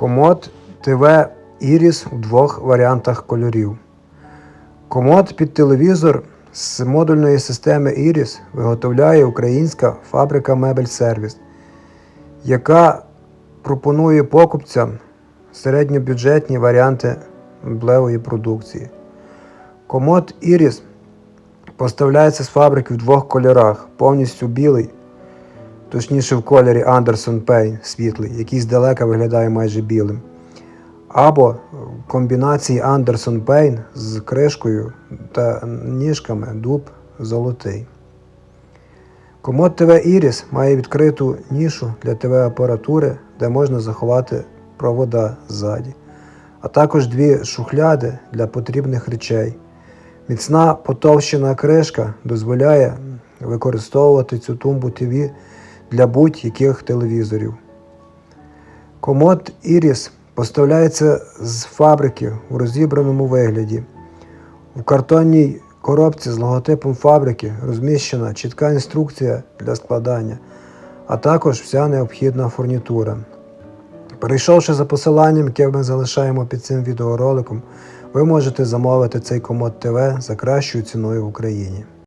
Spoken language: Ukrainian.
Комод ТВ Iris у двох варіантах кольорів. Комод під телевізор з модульної системи Iris виготовляє українська фабрика Мебель Сервіс, яка пропонує покупцям середньобюджетні варіанти меблевої продукції. Комод Iris поставляється з фабрики в двох кольорах: повністю білий, точніше в кольорі Anderson Payne світлий, який здалека виглядає майже білим. Або в комбінації Anderson Payne з кришкою та ніжками дуб золотий. Комод ТВ Iris має відкриту нішу для ТВ-апаратури, де можна заховати провода ззаді, а також дві шухляди для потрібних речей. Міцна потовщена кришка дозволяє використовувати цю тумбу ТВ для будь-яких телевізорів. Комод Iris поставляється з фабрики у розібраному вигляді. У картонній коробці з логотипом фабрики розміщена чітка інструкція для складання, а також вся необхідна фурнітура. Перейшовши за посиланням, яке ми залишаємо під цим відеороликом, ви можете замовити цей комод ТВ за кращою ціною в Україні.